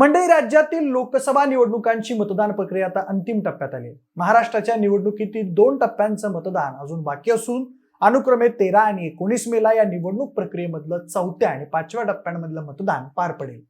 मंडई राज्यातील लोकसभा निवडणुकांची मतदान प्रक्रिया आता अंतिम टप्प्यात आली. महाराष्ट्राच्या निवडणुकीतील दोन टप्प्यांचं मतदान अजून बाकी असून अनुक्रमे तेरा आणि एकोणीस मेला या निवडणूक प्रक्रियेमधलं चौथ्या आणि पाचव्या टप्प्यांमधलं मतदान पार पडेल.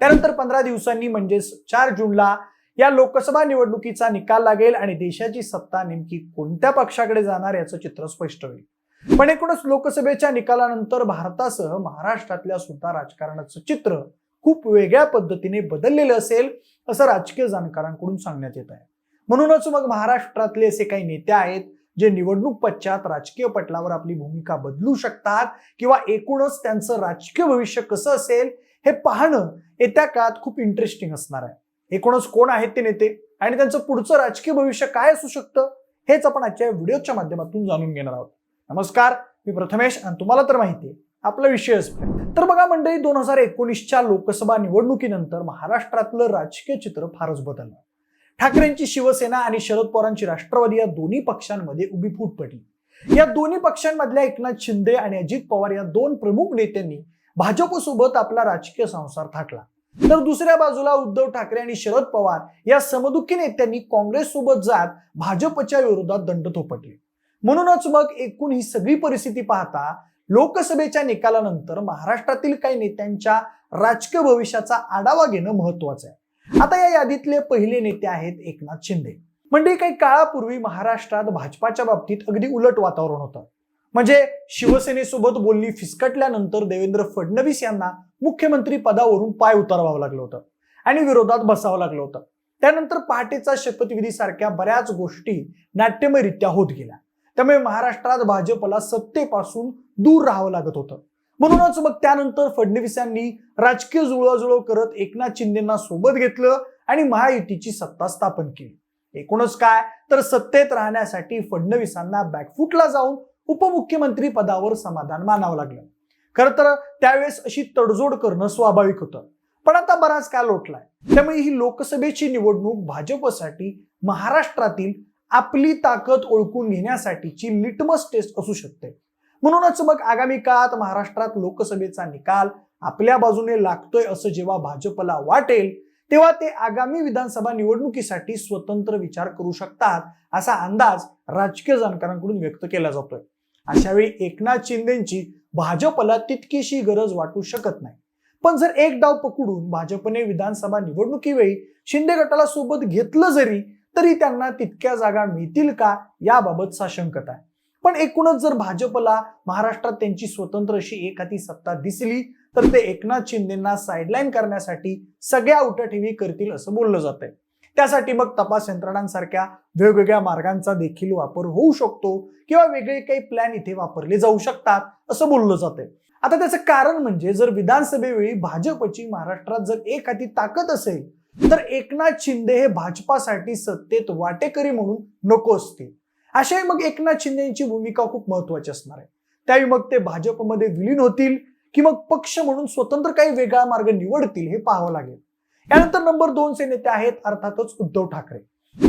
त्यानंतर पंधरा दिवसांनी म्हणजेच चार जूनला या लोकसभा निवडणुकीचा निकाल लागेल आणि देशाची सत्ता नेमकी कोणत्या पक्षाकडे जाणार याचं चित्र स्पष्ट होईल. पण एकूणच लोकसभेच्या निकालानंतर भारतासह महाराष्ट्रातल्या सुद्धा राजकारणाचं चित्र खूप वेगळ्या पद्धतीने बदललेलं असेल असं राजकीय जाणकारांकडून सांगण्यात येत आहे. म्हणूनच मग महाराष्ट्रातले असे काही नेते आहेत जे निवडणूक पश्चात राजकीय पटलावर आपली भूमिका बदलू शकतात किंवा एकूणच त्यांचं राजकीय भविष्य कसं असेल हे पाहणं येत्या काळात खूप इंटरेस्टिंग असणार आहे. एकूणच कोण आहेत ते नेते आणि त्यांचं पुढचं राजकीय भविष्य काय असू शकतं हेच आपण आजच्या व्हिडिओच्या माध्यमातून जाणून घेणार आहोत. नमस्कार मी प्रथमेश आणि तुम्हाला तर माहिती आहे आपला विषयच काय. तर बघा मंडळी दोन हजार एकोणीसच्या लोकसभा निवडणुकीनंतर महाराष्ट्रातलं राजकीय चित्र फारच बदललं. ठाकरेंची शिवसेना आणि शरद पवारांची राष्ट्रवादी या दोन्ही पक्षांमध्ये उभी फूट पडली. या दोन्ही पक्षांमधल्या एकनाथ शिंदे आणि अजित पवार या दोन प्रमुख नेत्यांनी भाजपसोबत आपला राजकीय संसार थाटला. तर दुसऱ्या बाजूला उद्धव ठाकरे आणि शरद पवार या समदुखी नेत्यांनी काँग्रेस सोबत जात भाजपच्या विरोधात दंड थोपटले. म्हणूनच मग एकूण ही सगळी परिस्थिती पाहता लोकसभेच्या निकालानंतर महाराष्ट्रातील काही नेत्यांच्या राजकीय भविष्याचा आढावा घेणं महत्वाचं आहे. आता या यादीतले पहिले नेते आहेत एकनाथ शिंदे. म्हणजे काही काळापूर्वी महाराष्ट्रात भाजपाच्या बाबतीत अगदी उलट वातावरण होतं. म्हणजे शिवसेनेसोबत बोलणी फिसकटल्यानंतर देवेंद्र फडणवीस यांना मुख्यमंत्री पदावरून पाय उतरवावं लागलं होतं आणि विरोधात बसावं लागलं होतं. त्यानंतर पहाटेचा शपथविधी सारख्या बऱ्याच गोष्टी नाट्यमयरित्या होत गेल्या. त्यामुळे महाराष्ट्रात भाजपला सत्तेपासून दूर राहावं लागत होतं. म्हणूनच मग त्यानंतर फडणवीसांनी राजकीय जुळवाजुळव करत एकनाथ शिंदेना सोबत घेतलं आणि महायुतीची सत्ता स्थापन केली. एकूणच काय? तर सत्तेत राहण्यासाठी फडणवीसांना बॅकफुटला जाऊन उपमुख्यमंत्री पदावर समाधान मानावं लागलं. खर तर त्यावेळेस अशी तडजोड करणं स्वाभाविक होतं. पण आता बराच काळ लोटलाय. त्यामुळे ही लोकसभेची निवडणूक भाजपसाठी महाराष्ट्रातील आपली ताकद ओळखून घेण्यासाठीची लिटमस टेस्ट असू शकते. म्हणूनच मग आगामी काळात महाराष्ट्रात लोकसभेचा निकाल आपल्या बाजूने लागतोय असं जेव्हा भाजपला वाटेल तेव्हा ते आगामी विधानसभा निवडणुकीसाठी स्वतंत्र विचार करू शकतात असा अंदाज राजकीय जाणकारांकडून व्यक्त केला जातोय. अशा वेळी एकनाथ शिंदेची भाजपला तितकीशी गरज वाटू शकत नाही. पण जर एक डाव पकडून भाजपने विधानसभा निवडणुकीवेळी शिंदे गटाला सोबत घेतलं जरी तरी त्यांना तितक्या जागा मिळतील का याबाबत साशंकता आहे. पण एकूणच जर भाजपला महाराष्ट्रात त्यांची स्वतंत्र अशी एखादी सत्ता दिसली तर ते एकनाथ शिंदेना साईडलाईन करण्यासाठी सगळ्या उठाठेवी करतील असं बोललं जात आहे त्यासाठी मग तपास यंत्रणांसारख्या वेगवेगळ्या मार्गांचा देखील वापर होऊ शकतो किंवा वेगळे काही प्लॅन इथे वापरले जाऊ शकतात असं बोललं जात आहे आता त्याचं कारण म्हणजे जर विधानसभेवेळी भाजपची महाराष्ट्रात जर एक हाती ताकद असेल तर एकनाथ शिंदे हे भाजपासाठी सत्तेत वाटेकरी म्हणून नको असतील. अशाही मग एकनाथ शिंदेची भूमिका खूप महत्वाची असणार आहे. त्यावेळी मग ते भाजपमध्ये विलीन होतील की मग पक्ष म्हणून स्वतंत्र काही वेगळा मार्ग निवडतील हे पाहावं लागेल. यानंतर नंबर दोनचे नेते आहेत अर्थातच उद्धव ठाकरे.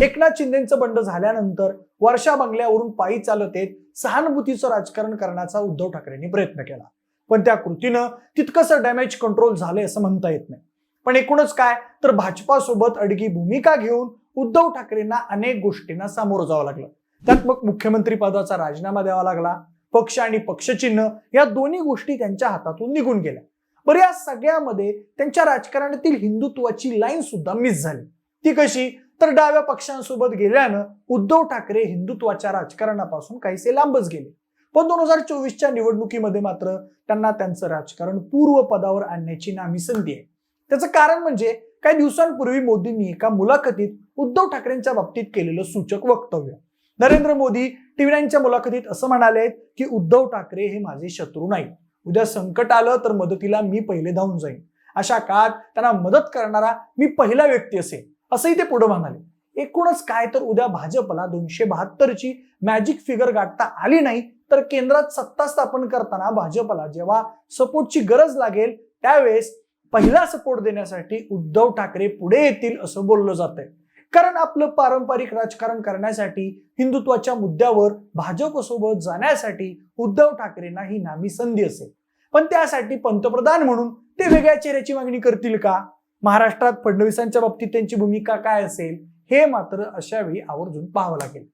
एकनाथ शिंदेचं बंड झाल्यानंतर वर्षा बंगल्यावरून पायी चालत येत सहानुभूतीचं राजकारण करण्याचा उद्धव ठाकरेंनी प्रयत्न केला. पण त्या कृतीनं तितकंसं डॅमेज कंट्रोल झालंय असं म्हणता येत नाही. पण एकूणच काय? तर भाजपासोबत अडगी भूमिका घेऊन उद्धव ठाकरेंना अनेक गोष्टींना सामोरं जावं लागलं. त्यात मग मुख्यमंत्री पदाचा राजीनामा द्यावा लागला. पक्ष आणि पक्षचिन्ह या दोन्ही गोष्टी त्यांच्या हातातून निघून गेल्या. बरं या सगळ्यामध्ये त्यांच्या राजकारणातील हिंदुत्वाची लाईन सुद्धा मिस झाली. ती कशी? तर डाव्या पक्षांसोबत गेल्यानं उद्धव ठाकरे हिंदुत्वाच्या राजकारणापासून काहीसे लांबच गेले. पण दोन हजार चोवीसच्या निवडणुकीमध्ये मात्र त्यांना त्यांचं राजकारण पूर्व पदावर आणण्याची नामी संधी आहे. त्याचं कारण म्हणजे काही दिवसांपूर्वी मोदींनी एका मुलाखतीत उद्धव ठाकरेंच्या बाबतीत केलेलं सूचक वक्तव्य. नरेंद्र मोदी टीव्ही नाईनच्या मुलाखतीत असं म्हणाले की उद्धव ठाकरे हे माझे शत्रू नाही उद्या संकट आलं तर मदतीला मी पहिले धावून जाईन. अशा काळात त्यांना मदत करणारा मी पहिला व्यक्ती असेल असंही ते पुढे म्हणाले. एकूणच काय तर उद्या भाजपला दोनशे बहात्तरची मॅजिक फिगर गाठता आली नाही तर केंद्रात सत्ता स्थापन करताना भाजपला जेव्हा सपोर्टची गरज लागेल त्यावेळेस पहिला सपोर्ट देण्यासाठी उद्धव ठाकरे पुढे येतील असं बोललं जात आहे कारण आपलं पारंपरिक राजकारण करण्यासाठी हिंदुत्वाच्या मुद्द्यावर भाजपसोबत जाण्यासाठी उद्धव ठाकरेंना ही नामी संधी असेल. पण त्यासाठी पंतप्रधान म्हणून ते वेगळ्या चेहऱ्याची मागणी करतील का? महाराष्ट्रात फडणवीसांच्या बाबतीत त्यांची भूमिका काय असेल? हे मात्र अशा वेळी आवर्जून पाहावं लागेल.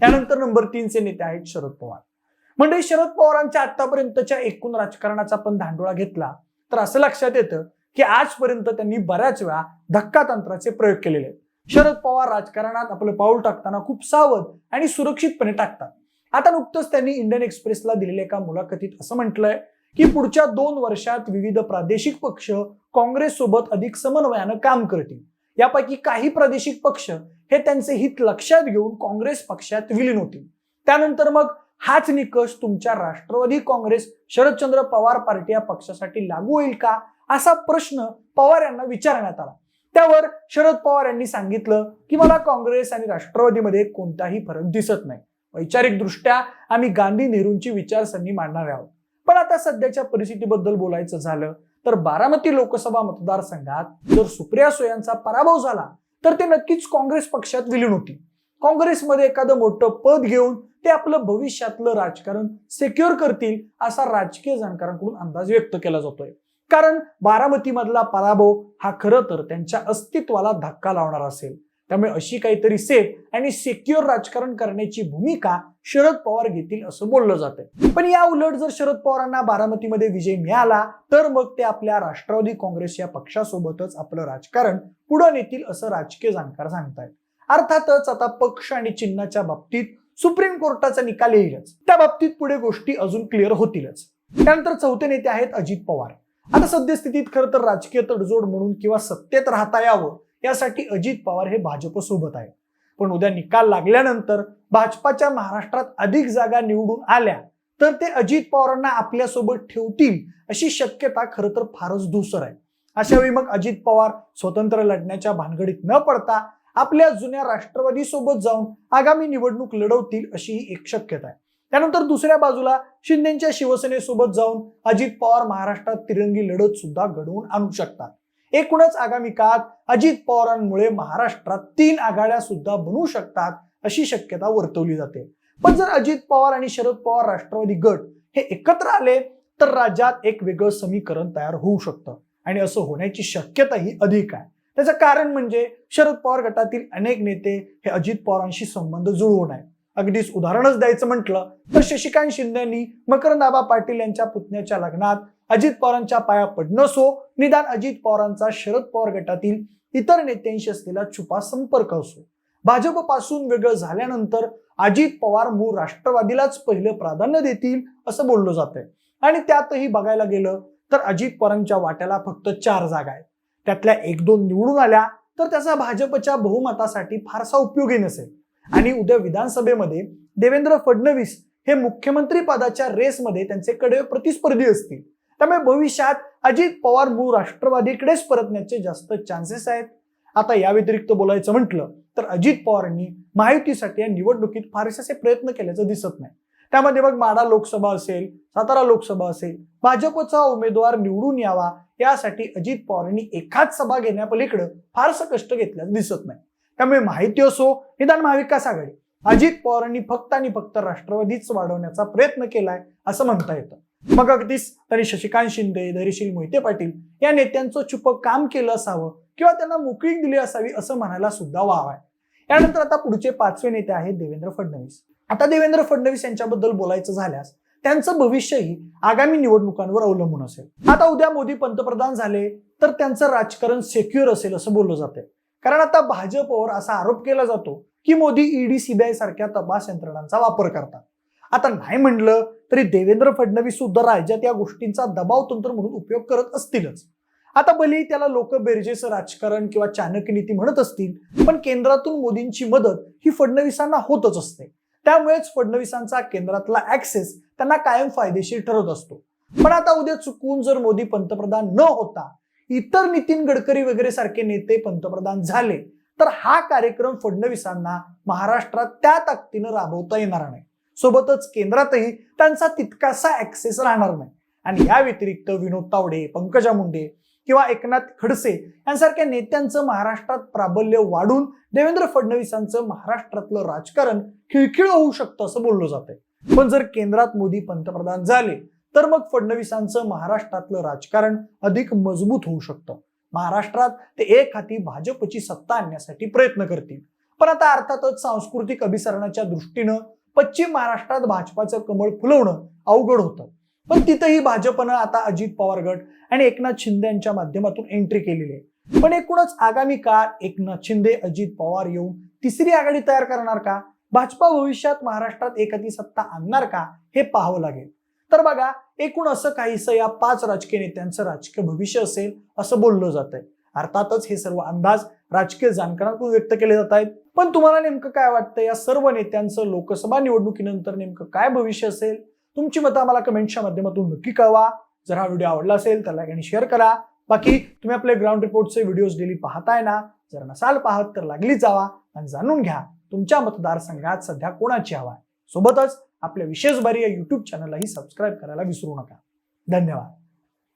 त्यानंतर नंबर तीनचे नेते आहेत शरद पवार. म्हणजे शरद पवारांच्या आतापर्यंतच्या एकूण राजकारणाचा आपण धांडोळा घेतला तर असं लक्षात येतं की आजपर्यंत त्यांनी बऱ्याच वेळा धक्का तंत्राचे प्रयोग केलेले आहेत. शरद पवार राजकारणात आपलं पाऊल टाकताना खूप सावध आणि सुरक्षितपणे टाकतात. आता नुकतंच त्यांनी इंडियन एक्सप्रेसला दिलेल्या एका मुलाखतीत असं म्हटलंय की पुढच्या दोन वर्षात विविध प्रादेशिक पक्ष काँग्रेस सोबत अधिक समन्वयानं काम करतील. यापैकी काही प्रादेशिक पक्ष हे त्यांचे हित लक्षात घेऊन काँग्रेस पक्षात विलीन होतील. त्यानंतर मग हाच निकष तुमच्या राष्ट्रवादी काँग्रेस शरदचंद्र पवार पार्टी या पक्षासाठी लागू होईल का? असा प्रश्न पवार यांना विचारण्यात आला. त्यावर शरद पवार यांनी सांगितलं की मला काँग्रेस आणि राष्ट्रवादीमध्ये कोणताही फरक दिसत नाही. वैचारिकदृष्ट्या आम्ही गांधी नेहरूंची विचारसरणी मांडणार आहोत. पण आता सध्याच्या परिस्थितीबद्दल बोलायचं झालं तर बारामती लोकसभा मतदारसंघात जर सुप्रिया सुयांचा पराभव झाला तर ते नक्कीच काँग्रेस पक्षात विलीन होती काँग्रेसमध्ये एखादं मोठं पद घेऊन ते आपलं भविष्यातलं राजकारण सेक्युअर करतील असा राजकीय जाणकारांकडून अंदाज व्यक्त केला जातोय. कारण बारामतीमधला पराभव हा खरं तर त्यांच्या अस्तित्वाला धक्का लावणार असेल. त्यामुळे अशी काहीतरी सेफ आणि सिक्युअर राजकारण करण्याची भूमिका शरद पवार घेतील असं बोललं जातंय. पण या उलट जर शरद पवारांना बारामतीमध्ये विजय मिळाला तर मग ते आपल्या राष्ट्रवादी काँग्रेस या पक्षासोबतच आपलं राजकारण पुढे नेतील असं राजकीय जाणकार सांगतायत. अर्थातच आता पक्ष आणि चिन्हाच्या बाबतीत सुप्रीम कोर्टाचा निकाल येईलच. त्या बाबतीत पुढे गोष्टी अजून क्लिअर होतीलच. त्यानंतर चौथे नेते आहेत अजित पवार. आता सद्यस्थितीत खरं तर राजकीय तडजोड म्हणून किंवा सत्तेत राहता यावं यासाठी अजित पवार हे भाजप सोबत आहेत. पण उद्या निकाल लागल्यानंतर भाजपाच्या महाराष्ट्रात अधिक जागा निवडून आल्या तर ते अजित पवारांना आपल्यासोबत ठेवतील अशी शक्यता खरं तर फारच धुसर आहे. अशा वेळी मग अजित पवार स्वतंत्र लढण्याच्या भानगडीत न पडता आपल्या जुन्या राष्ट्रवादी सोबत जाऊन आगामी निवडणूक लढवतील अशी ही एक शक्यता आहे. त्यानंतर दुसऱ्या बाजूला शिंदेच्या शिवसेनेसोबत जाऊन अजित पवार महाराष्ट्रात तिरंगी लढत सुद्धा घडवून आणू शकतात. एकूणच आगामी काळात अजित पवारांमुळे महाराष्ट्रात तीन आघाड्या सुद्धा बनवू शकतात अशी शक्यता वर्तवली जाते. पण जर अजित पवार आणि शरद पवार राष्ट्रवादी गट हे एकत्र आले तर राज्यात एक वेगळं समीकरण तयार होऊ शकतं आणि असं होण्याची शक्यताही अधिक आहे. त्याचं कारण म्हणजे शरद पवार गटातील अनेक नेते हे अजित पवारांशी संबंध जुळवून आहे अगदीच उदाहरणच द्यायचं म्हटलं तर शशिकांत शिंदेनी मकरंदाबा पाटील यांच्या पुतण्याच्या लग्नात अजित पवारांच्या पाया पडणं सो निदान अजित पवारांचा शरद पवार गटातील इतर नेत्यांशी असलेला छुपा संपर्क असो. भाजपपासून वेगळं झाल्यानंतर अजित पवार मूळ राष्ट्रवादीलाच पहिलं प्राधान्य देतील असं बोललं जातंय. आणि त्यातही बघायला गेलं तर अजित पवारांच्या वाट्याला फक्त चार जागा आहेत. त्यातल्या एक दोन निवडून आल्या तर त्याचा भाजपच्या बहुमतासाठी फारसा उपयोगी नसेल. आणि उद्या विधानसभेमध्ये देवेंद्र फडणवीस हे मुख्यमंत्री पदाच्या रेसमध्ये त्यांचे कडे प्रतिस्पर्धी असतील. त्यामुळे भविष्यात अजित पवार मूळ राष्ट्रवादीकडेच परतण्याचे जास्त चान्सेस आहेत. आता या व्यतिरिक्त बोलायचं म्हटलं तर अजित पवारांनी महायुतीसाठी या निवडणुकीत फारसे असे प्रयत्न केल्याचं दिसत नाही. त्यामध्ये मग माडा लोकसभा असेल सातारा लोकसभा असेल भाजपचा उमेदवार निवडून यावा यासाठी अजित पवारांनी एकाच सभा घेण्यापलीकडे फारसं कष्ट घेतल्याचं दिसत नाही. त्यामुळे माहिती असो निदान महाविकास आघाडी. अजित पवारांनी फक्त आणि फक्त राष्ट्रवादीच वाढवण्याचा प्रयत्न केलाय असं म्हणता येतं. मग अगदीच तरी शशिकांत शिंदे धैर्यशील मोहिते पाटील या नेत्यांचं चुप काम केलं असावं किंवा त्यांना मोकळीक दिली असावी असं म्हणायला सुद्धा वाव आहे. यानंतर आता पुढचे पाचवे नेते आहेत देवेंद्र फडणवीस. आता देवेंद्र फडणवीस यांच्याबद्दल बोलायचं झाल्यास त्यांचं भविष्यही आगामी निवडणुकांवर अवलंबून असेल. आता उद्या मोदी पंतप्रधान झाले तर त्यांचं राजकारण सेक्युअर असेल असं बोललं जाते कारण आता भाजपवर असा आरोप केला जातो की मोदी ईडी सीबीआय सारख्या तपास यंत्रणांचा वापर करतात. आता नाही म्हणलं तरी देवेंद्र फडणवीस सुद्धा राज्यात या गोष्टींचा दबाव तंत्र म्हणून उपयोग करत असतीलच. आता भले त्याला लोक बेरजेचं राजकारण किंवा चाणक्य नीती म्हणत असतील पण केंद्रातून मोदींची मदत ही फडणवीसांना होतच असते. त्यामुळेच फडणवीसांचा केंद्रातला ऍक्सेस त्यांना कायम फायदेशीर ठरत असतो. पण आता उद्या चुकून जर मोदी पंतप्रधान न होता इतर नितीन गडकरी वगैरे सारखे नेते पंतप्रधान झाले तर हा कार्यक्रम फडणवीसांना महाराष्ट्रात त्या ताकदीनं राबवता येणार नाही. सोबतच केंद्रातही त्यांचा तितकासा ऍक्सेस राहणार नाही. आणि या व्यतिरिक्त विनोद तावडे पंकजा मुंडे किंवा एकनाथ खडसे यांसारख्या नेत्यांचं महाराष्ट्रात प्राबल्य वाढून देवेंद्र फडणवीसांचं महाराष्ट्रातलं राजकारण खिळखिळ होऊ शकतं असं बोललं जातंय. पण जर केंद्रात मोदी पंतप्रधान झाले तर मग फडणवीसांचं महाराष्ट्रातलं राजकारण अधिक मजबूत होऊ शकतं. महाराष्ट्रात ते एक हाती भाजपची सत्ता आणण्यासाठी प्रयत्न करतील. पण आता अर्थातच सांस्कृतिक अभिसरणाच्या दृष्टीनं पश्चिम महाराष्ट्रात भाजपाचं कमळ फुलवणं अवघड होतं. पण तिथंही भाजपनं आता अजित पवार गट आणि एकनाथ शिंदे यांच्या माध्यमातून एंट्री केलेली आहे. पण एकूणच आगामी काळ एकनाथ शिंदे अजित पवार येऊन तिसरी आघाडी तयार करणार का? भाजपा भविष्यात महाराष्ट्रात एकहाती सत्ता आणणार का? हे पाहावं लागेल. तर बघा एकूण असं काहीसं या पाच राजकीय नेत्यांचं राजकीय भविष्य असेल असं बोललं जात आहे अर्थातच हे सर्व अंदाज राजकीय जाणकारांकडून व्यक्त केले जात आहेत. पण तुम्हाला नेमकं काय वाटतं या सर्व नेत्यांचं लोकसभा निवडणुकीनंतर नेमकं काय भविष्य असेल? तुमची मतं आम्हाला कमेंटच्या माध्यमातून नक्की कळवा. जर हा व्हिडिओ आवडला असेल तर लाईक आणि शेअर करा. बाकी तुम्ही आपले ग्राउंड रिपोर्टचे व्हिडिओज डेली पाहताय ना? जर नसाल पाहत तर लागलीच जावा. आणि जाणून घ्या तुमच्या मतदारसंघात सध्या कोणाची हवा आहे? सोबतच आपल्या विशेष बारी या युट्यूब चॅनललाही सबस्क्राईब करायला विसरू नका. धन्यवाद.